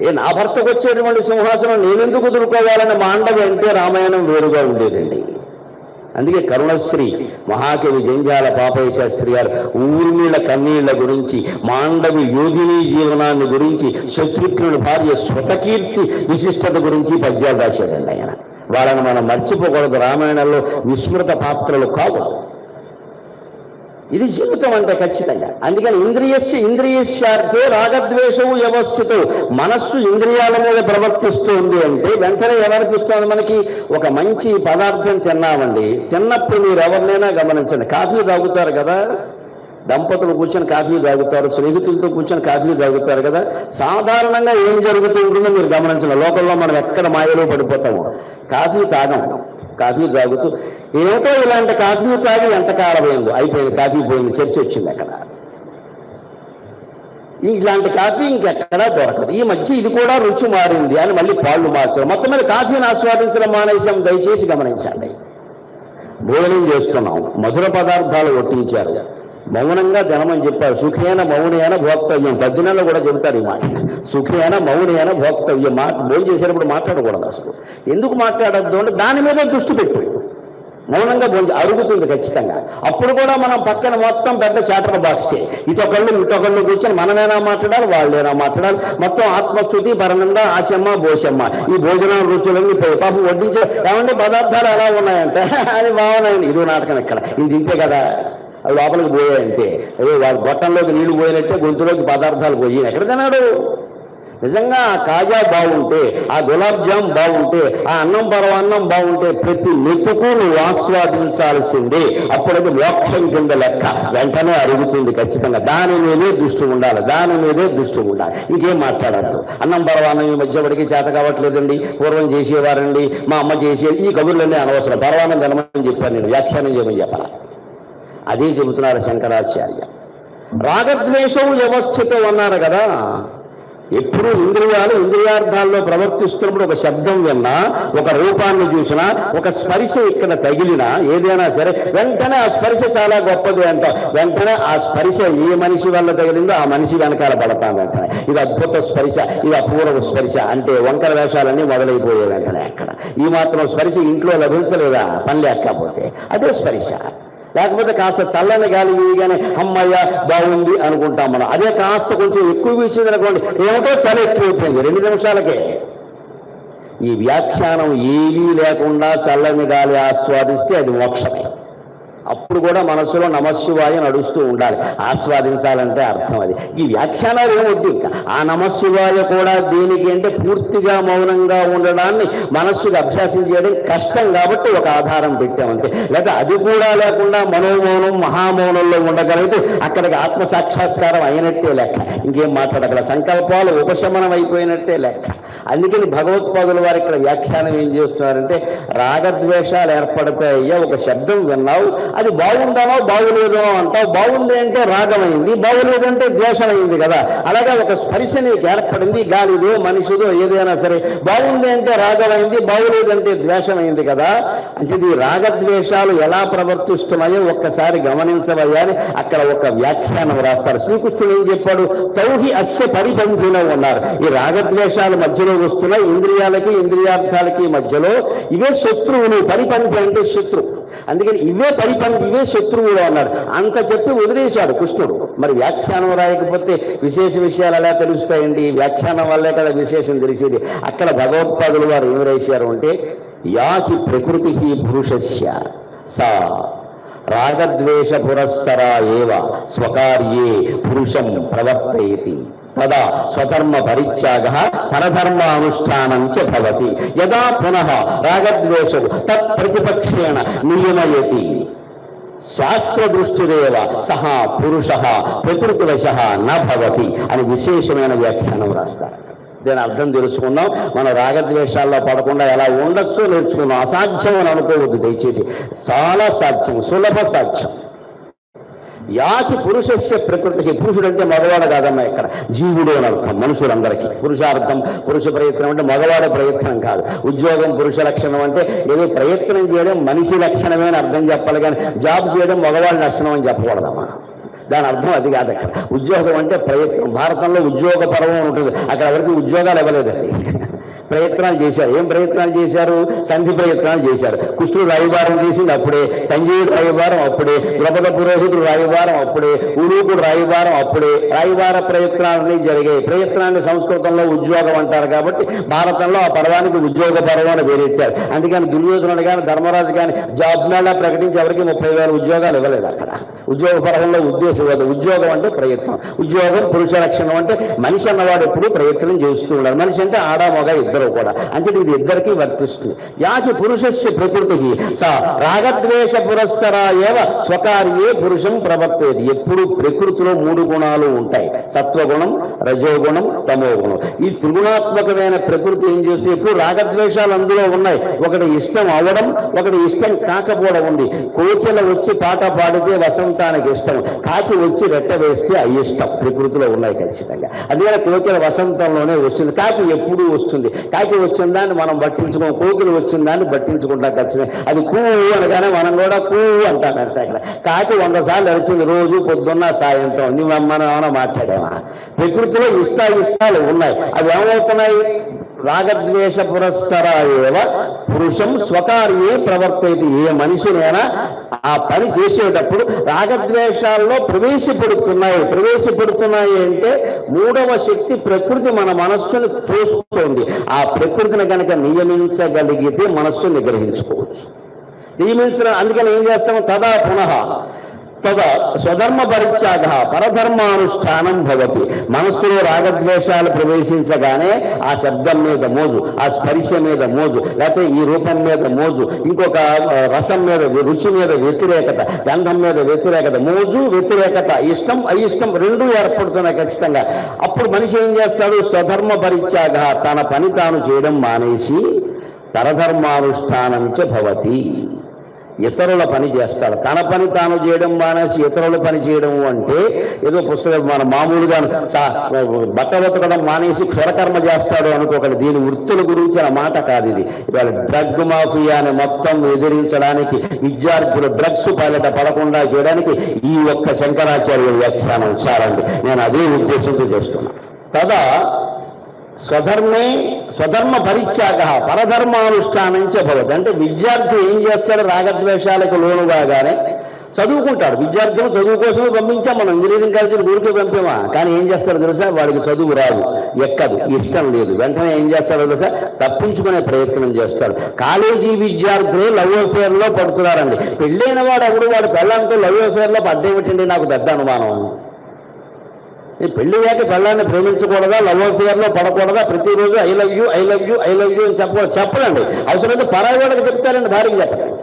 ఏ నా భర్తకు వచ్చేటువంటి సింహాసనం నేనెందుకు ఎదుర్కోవాలని మాండవి అంటే రామాయణం వేరుగా ఉండేదండి. అందుకే కరుణశ్రీ మహాకవి జంజాల పాపయ్య శాస్త్రి గారు ఊర్మిళ కన్నీళ్ళ గురించి మాండవి యోగిని జీవనాన్ని గురించి శత్రుఘ్నుడి భార్య స్వతకీర్తి విశిష్టత గురించి పద్యాలు రాశాడండి ఆయన. వాళ్ళని మనం మర్చిపోకూడదు రామాయణంలో విస్మృత పాత్రలు కావు. ఇది జీవితం అంటే ఖచ్చితంగా. అందుకని ఇంద్రియస్య ఇంద్రియస్యార్థే రాగద్వేషము వ్యవస్థితం. మనస్సు ఇంద్రియాల మీద ప్రవర్తిస్తుంది అంటే వెంటనే ఎవరికిస్తుంది మనకి? ఒక మంచి పదార్థం తిన్నామండి. తిన్నప్పుడు మీరు ఎవరినైనా గమనించండి. కాఫీ తాగుతారు కదా? దంపతులు కూర్చొని కాఫీ తాగుతారు స్నేహితులతో కూర్చొని కాఫీ తాగుతారు కదా? సాధారణంగా ఏం జరుగుతూ ఉంటుందో మీరు గమనించండి. లోకల్లో మనం ఎక్కడ మాయలో పడిపోతాము. కాఫీ తాగం. కాఫీ తాగుతూ ఏమిటో ఇలాంటి కాఫీ తాగి ఎంతకాలం అయిందో అయిపోయింది కాఫీ పోయింది చర్చ వచ్చింది అక్కడ. ఇలాంటి కాఫీ ఇంకెక్కడా దొరకదు. ఈ మధ్య ఇది కూడా రుచి మారింది అని మళ్ళీ పాళ్ళు మార్చారు. మొత్తం మీద కాఫీని ఆస్వాదించడం మానేసాం దయచేసి గమనించండి. భోజనం చేస్తున్నాం. మధుర పదార్థాలు ఒట్టించారు మౌనంగా ధనమని చెప్పారు. సుఖేన మౌనేన భోక్తవ్యం. పద్దినలో కూడా చెబుతారు ఈ మాట. సుఖేన మౌనేన భోక్తవ్యం. మాట భోజనం చేసేటప్పుడు మాట్లాడకూడదు అసలు. ఎందుకు మాట్లాడద్దు అంటే దాని మీద దృష్టి పెట్టు. మౌనంగా భోజనం అరుగుతుంది ఖచ్చితంగా. అప్పుడు కూడా మనం పక్కన మొత్తం పెద్ద చాటర్ బాక్సే ఇటొకళ్ళు ఇటొకళ్ళు కూర్చొని మనమేనా మాట్లాడాలి వాళ్ళేనా మాట్లాడాలి. మొత్తం ఆత్మస్థుతి పరనంద ఆశమ్మ భోషమ్మ ఈ భోజనం రుచులన్నీ పోయి. పాపం వడ్డించే ఏమంటే పదార్థాలు ఎలా ఉన్నాయంటే అది బాగున్నాయండి. ఇది నాటకం ఇక్కడ. ఇది ఇంతే కదా అవి లోపలికి పోయాయంటే అదే వాడి గొట్టంలోకి నీళ్ళు పోయినట్టే గొంతులోకి పదార్థాలు పోయి. ఎక్కడ తిన్నాడు? నిజంగా ఆ కాజా బాగుంటే ఆ గులాబ్ జామ్ బాగుంటే ఆ అన్నం పరవాన్నం బాగుంటే ప్రతి మెతుకు నువ్వు ఆస్వాదించాల్సిందే. అప్పుడది మోక్షం కింద లెక్క. వెంటనే అరుగుతుంది ఖచ్చితంగా దాని మీదే దృష్టి ఉండాలి దాని మీదే దృష్టి ఉండాలి. ఇంకేం మాట్లాడద్దు. అన్నం పరవాన్నం ఈ మధ్య పడికి చేత కావట్లేదండి? పూర్వం చేసేవారండి మా అమ్మ చేసేది ఈ కబుర్లన్నీ అనవసరం. పరవాన్నం తినమని చెప్పాను నేను వ్యాఖ్యానం చేయమని చెప్పాలి. అదే చెబుతున్నారు శంకరాచార్య. రాగద్వేషం వ్యవస్థతో అన్నారు కదా. ఎప్పుడు ఇంద్రియాలు ఇంద్రియార్థాల్లో ప్రవర్తిస్తున్నప్పుడు ఒక శబ్దం విన్నా ఒక రూపాన్ని చూసినా ఒక స్పర్శ ఇక్కడ తగిలినా ఏదైనా సరే వెంటనే ఆ స్పర్శ చాలా గొప్పది అంట. వెంటనే ఆ స్పర్శ ఏ మనిషి వల్ల తగిలిందో ఆ మనిషి వెనకాల పడతాం వెంటనే. ఇది అద్భుత స్పర్శ ఇది అపూర్వ స్పర్శ అంటే వంకర వేషాలన్నీ మొదలైపోయే వెంటనే అక్కడ. ఈ మాత్రం స్పర్శ ఇంట్లో లభించలేదా? పని లేకపోతే. అదే స్పర్శ. లేకపోతే కాస్త చల్లని గాలి వీయగానే అమ్మయ్య బాగుంది అనుకుంటాం మనం. అదే కాస్త కొంచెం ఎక్కువ వీసింది అనుకోండి ఏమిటో చలి ఎక్కువైపోయింది రెండు నిమిషాలకే. ఈ వ్యాఖ్యానం ఏమీ లేకుండా చల్లని గాలి ఆస్వాదిస్తే అది మోక్షమే. అప్పుడు కూడా మనసులో నమస్సువాయ నడుస్తూ ఉండాలి. ఆస్వాదించాలంటే అర్థం అది. ఈ వ్యాఖ్యానాలు ఏమొద్దు ఇంకా? ఆ నమస్సువాయ కూడా దేనికి అంటే పూర్తిగా మౌనంగా ఉండడాన్ని మనస్సుకు అభ్యాసం చేయడం కష్టం కాబట్టి ఒక ఆధారం పెట్టామంతే లేదా అది కూడా లేకుండా మనోమౌనం మహామౌనంలో ఉండగలిగితే అక్కడికి ఆత్మ సాక్షాత్కారం అయినట్టే లెక్క. ఇంకేం మాట్లాడగల? సంకల్పాలు ఉపశమనం అయిపోయినట్టే లెక్క. అందుకని భగవత్పాదుల వారు ఇక్కడ వ్యాఖ్యానం ఏం చేస్తున్నారంటే రాగద్వేషాలు ఏర్పడతాయ్యా ఒక శబ్దం విన్నావు అది బాగుందానో బాగులేదో అంటావు బాగుంది అంటే రాగమైంది బాగులేదంటే ద్వేషమైంది కదా. అలాగే ఒక స్పర్శ నీకు ఏర్పడింది గాలిదో మనిషిదో ఏదైనా సరే బాగుంది అంటే రాగమైంది బాగులేదంటే ద్వేషమైంది కదా. అంటే ఈ రాగద్వేషాలు ఎలా ప్రవర్తిస్తున్నాయో ఒక్కసారి గమనించవయ్యా అని అక్కడ ఒక వ్యాఖ్యానం రాస్తారు. శ్రీకృష్ణుడు ఏం చెప్పాడు? తౌహి అస్య పరిపంథిలో ఉన్నారు ఈ రాగద్వేషాలు మధ్యలో వస్తున్నాయి. ఇంద్రియాలకి ఇంద్రియార్థాలకి మధ్యలో ఇవే శత్రువులు. పరిపంచి అంటే శత్రు అందుకని ఇవే పరిపంచి ఇవే శత్రువులు అన్నాడు. అంత చెప్పి వదిలేశాడు కృష్ణుడు. మరి వ్యాఖ్యానం రాయకపోతే విశేష విషయాలు ఎలా తెలుస్తాయండి? వ్యాఖ్యానం వల్లే కదా విశేషం తెలిసేది. అక్కడ భగవత్పాదులు వారు ఏం రాశారు అంటే యాకి ప్రకృతి పురుషస్య సా రాగద్వేష పురస్సరా ఏవ స్వకార్యే పురుషం ప్రవర్తయతి. తదా స్వధర్మ పరిత్యాగ పరధర్మానుష్ఠానం భవతి. యదా పునః రాగద్వేషం తత్ ప్రతిపక్షేణ నియమయతి. శాస్త్రదృష్టిరేవ సహా పురుష ప్రకృతివశ నభవతి అని విశేషమైన వ్యాఖ్యానం రాస్తారు. దీని అర్థం తెలుసుకుందాం. మన రాగద్వేషాల్లో పడకుండా ఎలా ఉండొచ్చో నేర్చుకుందాం. అసాధ్యం అని అనుకోవద్దు దయచేసి. చాలా సాధ్యం సులభ సాధ్యం. యాతి పురుషస్య ప్రకృతికి పురుషుడు అంటే మగవాడు కాదమ్మా ఇక్కడ. జీవుడు అని అర్థం మనుషులందరికీ. పురుషార్థం పురుష ప్రయత్నం అంటే మగవాడి ప్రయత్నం కాదు. ఉద్యోగం పురుష లక్షణం అంటే ఏదో ప్రయత్నం చేయడం మనిషి లక్షణమే అని అర్థం చెప్పాలి కానీ జాబ్ చేయడం మగవాడి లక్షణం అని చెప్పకూడదమ్మా. దాని అర్థం అది కాదు అక్కడ ఉద్యోగం అంటే ప్రయత్నం. భారతంలో ఉద్యోగ పర్వం ఉంటుంది. అక్కడ ఎవరికి ఉద్యోగాలు ఇవ్వలేదండి. ప్రయత్నాలు చేశారు. ఏం ప్రయత్నాలు చేశారు? సంధి ప్రయత్నాలు చేశారు. కుష్ఠుడు రాయబారం చేసింది అప్పుడే సంజీవుడు రాయబారం అప్పుడే ద్రౌపద పురోహితుడు రాయబారం అప్పుడే ఉలూకుడు రాయబారం అప్పుడే రాయబార ప్రయత్నాలని జరిగాయి. ప్రయత్నాన్ని సంస్కృతంలో ఉద్యోగం అంటారు కాబట్టి భారతంలో ఆ పర్వానికి ఉద్యోగ పర్వం అని పేరెత్తారు అందుకని దుర్యోధనుడు కానీ ధర్మరాజు కానీ జాబ్ మేళా ప్రకటించి ఎవరికి ముప్పై వేల ఉద్యోగాలు ఇవ్వలేదు అక్కడ. ఉద్యోగ పరంలో ఉద్దేశం కాదు ఉద్యోగం అంటే ప్రయత్నం. ఉద్యోగం పురుష లక్షణం అంటే మనిషి అన్నవాడు ఎప్పుడు ప్రయత్నం చేస్తూ ఉండాలి. మనిషి అంటే ఆడ మగ ఇద్దరు. కూడా. అంటే ఇది ఇద్దరికీ వర్తిస్తుంది. యాకి పురుషస్య ప్రకృతికి స రాగద్వేష పురస్సర ఏవ స్వకార్యే పురుషం ప్రవర్తేది ఎప్పుడు ప్రకృతిలో మూడు గుణాలు ఉంటాయి. సత్వగుణం రజోగుణం తమోగుణం. ఈ త్రిగుణాత్మకమైన ప్రకృతి ఏం చేస్తే ఎప్పుడు రాగద్వేషాలు అందులో ఉన్నాయి. ఒకటి ఇష్టం అవ్వడం ఒకటి ఇష్టం కాకపోవడం ఉంది. కోకిల వచ్చి పాట పాడితే వసంతానికి ఇష్టం. కాకి వచ్చి రెట్ట వేస్తే అయిష్టం ప్రకృతిలో ఉన్నాయి ఖచ్చితంగా. అందుకని కోకిల వసంతంలోనే వస్తుంది. కాకి ఎప్పుడూ వస్తుంది. కాకి వచ్చిందాన్ని మనం పట్టించుకోం కోకిలు వచ్చిందాన్ని పట్టించుకుంటాం ఖచ్చితంగా అది కూ అనగానే మనం కూడా కూ అంటామంటే అక్కడ కాకి వంద సార్లు అరిచింది రోజు పొద్దున్న సాయంత్రం. నువ్వు మనం ఏమైనా మాట్లాడామా ప్రకృతిలో ఇష్టాలు ఇష్టాలు ఉన్నాయి. అవి ఏమవుతున్నాయి? రాగద్వేష పురస్సర ఏవ పురుషం స్వకార్యే ప్రవర్తయితే ఏ మనిషినైనా ఆ పని చేసేటప్పుడు రాగద్వేషాల్లో ప్రవేశపెడుతున్నాయి. ప్రవేశపెడుతున్నాయి అంటే మూడవ శక్తి ప్రకృతి మన మనస్సును తోస్తుంది. ఆ ప్రకృతిని కనుక నియమించగలిగితే మనస్సు నిగ్రహించుకోవచ్చు. నియమించడం అందుకని ఏం చేస్తాము? తదా పునః తద స్వధర్మ పరిత్యాగ పరధర్మానుష్ఠానం భవతి. మనస్సులో రాగద్వేషాలు ప్రవేశించగానే ఆ శబ్దం మీద మోజు ఆ స్పర్శ మీద మోజు లేకపోతే ఈ రూపం మీద మోజు ఇంకొక రసం మీద రుచి మీద వ్యతిరేకత గంధం మీద వ్యతిరేకత మోజు వ్యతిరేకత ఇష్టం అయిష్టం రెండు ఏర్పడుతున్నాయి ఖచ్చితంగా. అప్పుడు మనిషి ఏం చేస్తాడు? స్వధర్మ పరిత్యాగ తన పని తాను చేయడం మానేసి పరధర్మానుష్ఠానం చ భవతి. ఇతరుల పని చేస్తాడు. తన పని తాను చేయడం మానేసి ఇతరుల పని చేయడం అంటే ఏదో పుస్తకం మన మామూలుగా బట్టలు బట్ట ఉతకడం మానేసి క్షరకర్మ చేస్తాడు అనుకోకండి. దీని వృత్తుల గురించిన మాట కాదు ఇది. ఇవాళ డ్రగ్ మాఫియాని మొత్తం ఎదిరించడానికి విద్యార్థులు డ్రగ్స్ పైలట పడకుండా చేయడానికి ఈ ఒక్క శంకరాచార్య వ్యాఖ్యానం చాలండి. నేను అదే ఉద్దేశంతో చేస్తున్నా. కదా స్వధర్మే స్వధర్మ పరిత్యాగ పరధర్మానుష్ఠానంచ భవతి. అంటే విద్యార్థి ఏం చేస్తాడు? రాగద్వేషాలకు లోను కాగానే చదువుకుంటాడు. విద్యార్థులు చదువు కోసమే పంపించాం మనం ఇంజనీరింగ్ కాలేజీకి ఊరికే పంపామా? కానీ ఏం చేస్తాడు తెలుసా? వాడికి చదువు రాదు ఎక్కదు ఇష్టం లేదు. వెంటనే ఏం చేస్తాడో తెలుసా? తప్పించుకునే ప్రయత్నం చేస్తాడు. కాలేజీ విద్యార్థులే లవ్ అఫేర్లో పడుతున్నారండి. పెళ్ళైన వాడు ఎవడు? వాడు పెళ్ళంతో లవ్ అఫేర్లో పడ్డేమిటండి? నాకు పెద్ద అనుమానం. ఈ పెళ్ళి వేట పెళ్ళాన్ని ప్రేమించకూడదా? లవ్ అఫేర్లో పడకూడదా? ప్రతిరోజు I love you I love you I love you అని చెప్పకూడదు. చెప్పలేండి అవసరమైతే పరాయి వాళ్ళకి చెప్తారండి భార్యకి చెప్పండి